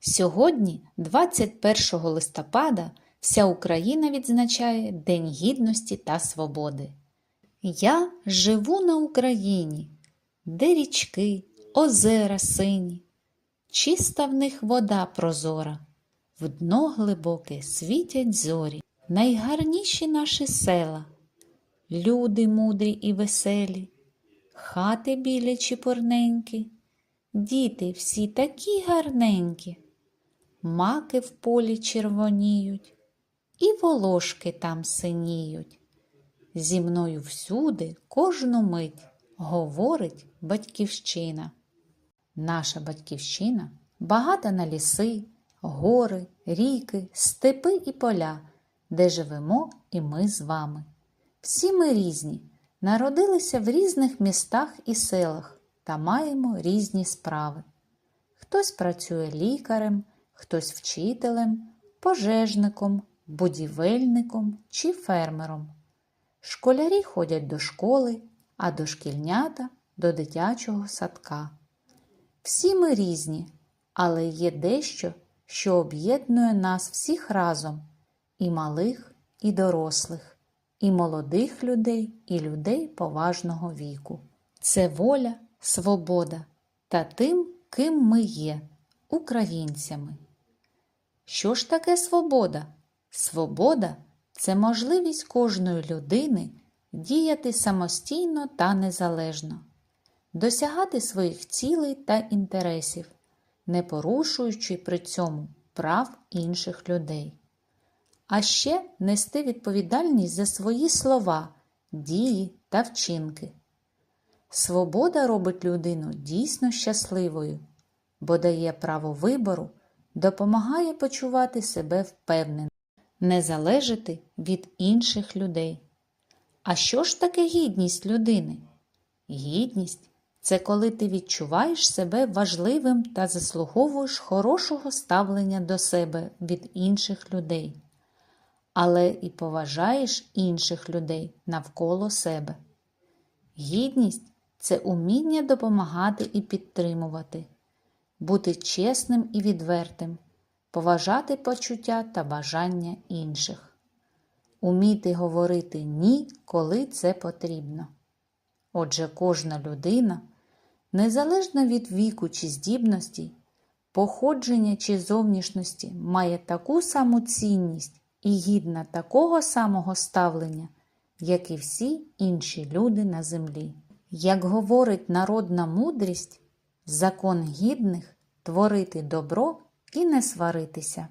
Сьогодні, 21 листопада, вся Україна відзначає День Гідності та Свободи. Я живу на Україні, де річки, озера сині, чиста в них вода прозора, в дно глибоке світять зорі, найгарніші наші села, люди мудрі і веселі, хати білі чіпурненькі, діти всі такі гарненькі, маки в полі червоніють, і волошки там синіють. Зі мною всюди кожну мить говорить батьківщина. Наша батьківщина багата на ліси, гори, ріки, степи і поля, де живемо і ми з вами. Всі ми різні, народилися в різних містах і селах та маємо різні справи. Хтось працює лікарем, хтось вчителем, пожежником, будівельником чи фермером. Школярі ходять до школи, а дошкільнята до дитячого садка. Всі ми різні, але є дещо, що об'єднує нас всіх разом і малих, і дорослих, і молодих людей, і людей поважного віку. Це воля, свобода та тим, ким ми є, українцями. Що ж таке свобода? Свобода це можливість кожної людини діяти самостійно та незалежно, досягати своїх цілей та інтересів, не порушуючи при цьому прав інших людей. А ще нести відповідальність за свої слова, дії та вчинки. Свобода робить людину дійсно щасливою, бо дає право вибору, допомагає почувати себе впевнено, не залежати від інших людей. А що ж таке гідність людини? Гідність це коли ти відчуваєш себе важливим та заслуговуєш хорошого ставлення до себе від інших людей, але і поважаєш інших людей навколо себе. Гідність це уміння допомагати і підтримувати, бути чесним і відвертим, поважати почуття та бажання інших, уміти говорити ні, коли це потрібно. Отже, кожна людина, незалежно від віку чи здібності, походження чи зовнішності, має таку саму цінність і гідна такого самого ставлення, як і всі інші люди на землі. Як говорить народна мудрість, закон гідних творити добро і не сваритися.